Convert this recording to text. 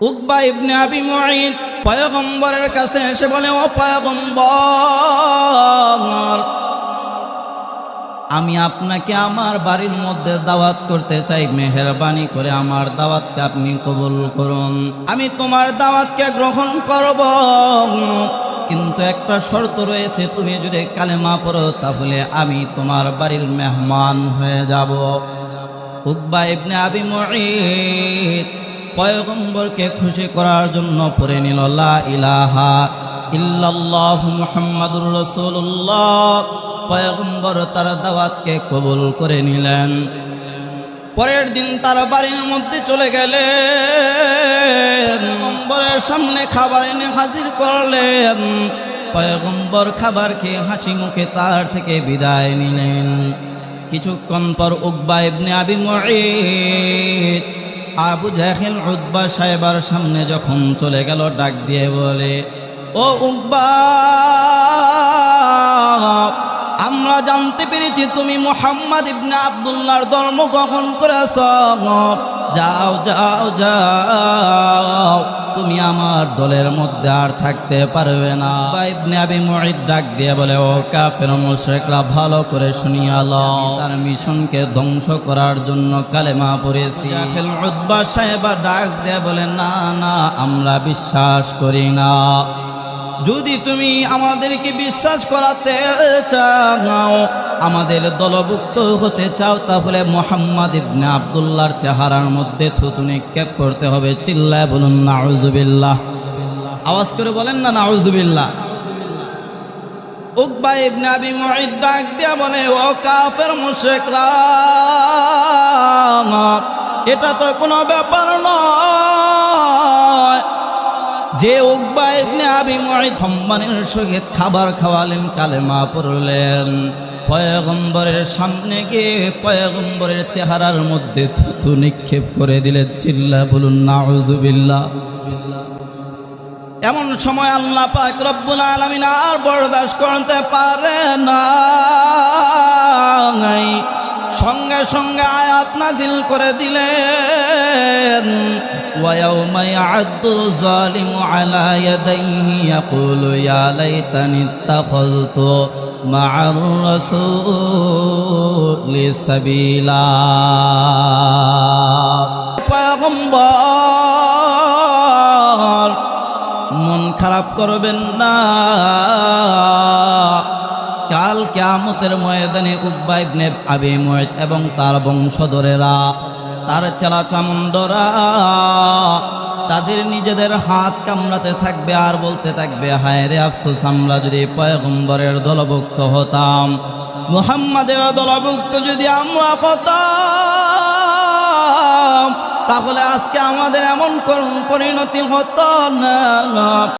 উকবা ইবনে আবি মুঈদ পয়গম্বরের কাছে এসে বলে, ও পয়গম্বর, আমি আপনাকে আমার বাড়ির মধ্যে দাওয়াত করতে চাই। মেহরবানি করে আমার দাওয়াতকে আপনি কবুল করুন। আমি তোমার দাওয়াতকে গ্রহণ করব। কিন্তু একটা শর্ত রয়েছে, তুমি যদি কালেমা পড়ো, তাহলে আমি তোমার বাড়ির মেহমান হয়ে যাব। উকবা ইবনে আবি মুঈদ পয়গম্বরকে খুশি করার জন্য পড়ে নিল ইলাহা ইল্লাল্লাহ মুহাম্মাদুর রাসূলুল্লাহ। পয়গম্বর তার দাওয়াতকে কবুল করে নিলেন। পরের দিন তার বাড়ির মধ্যে চলে গেলেন। পয়গম্বরের সামনে খাবার এনে হাজির করলেন। পয়গম্বর খাবার খেয়ে হাসি মুখে তার থেকে বিদায় নিলেন। কিছুক্ষণ পর উকবা ইবনে আবি মুঈদ আবু জাহেল উদ্বা সাহেবার সামনে যখন চলে গেল, ডাক দিয়ে বলে, ও উকবা আমরা জানতে পেরেছি তুমি মোহাম্মদ ইবনে আবদুল্লাহর ধর্ম গ্রহণ করেছ। যাও যাও যাও। তুমি আমার দলের মধ্যে আর থাকতে পারবে না। ইবনে আবি মুঈদ ডাক দিয়ে বলে, ও কাফের মুশরিকরা, ভালো করে শুনিয়া লও। তার মিশনকে ধ্বংস করার জন্য কালেমা পড়েছি। সাহেবা ডাক দিয়ে বলে, না না, আমরা বিশ্বাস করি না। যদি তুমি আমাদেরকে বিশ্বাস করাতে চাও, আমাদের দলভুক্ত হতে চাও, তাহলে মোহাম্মদ ইবনে আবদুল্লাহর চেহারার মধ্যে থুতু নিক্ষেপ করতে হবে। চিল্লায় বলুন নাউজুবিল্লাহ। আওয়াজ করে বলেন না নাউজুবিল্লাহ। উকবা ইবনে আবি মুঈদ ডাক দিয়া বলে, ও কাফের মুশরিকরা এটা তো কোনো ব্যাপার নয়। যে উকবা ইবনে আবি মুঈদ সম্মানের সহিত খাবার খাওয়ালেন, কালেমা পড়লেন। পয়গম্বরের সামনে গিয়ে পয়গম্বরের চেহারার মধ্যে থুতু নিক্ষেপ করে দিলেন চিল্লা বলুন নাউজুবিল্লাহ এমন সময় আল্লাহ পাক রব্বুল আলামিন আর বরদাস্ত করতে পারে না সঙ্গে সঙ্গে আয়াত নাজিল করে দিলেন ويوم يعد الظالم على يديه يقول يا ليتني اتخذت مع الرسول سبيلا পয়গম্বর মন খারাপ করবেন না কাল কেয়ামতের ময়দানে উকবা ইবনে আবি মুঈদ এবং তার বংশধরেরা তার চেলা চামুন্ডরা তাদের নিজেদের হাত কামড়াতে থাকবে আর বলতে থাকবে, হায় রে আফসোস, আমরা যদি পয়গম্বরের দলভুক্ত হতাম, মুহাম্মাদের দলভুক্ত যদি আমরা হতাম, তাহলে আজকে আমাদের এমন করুণ পরিণতি হতো না।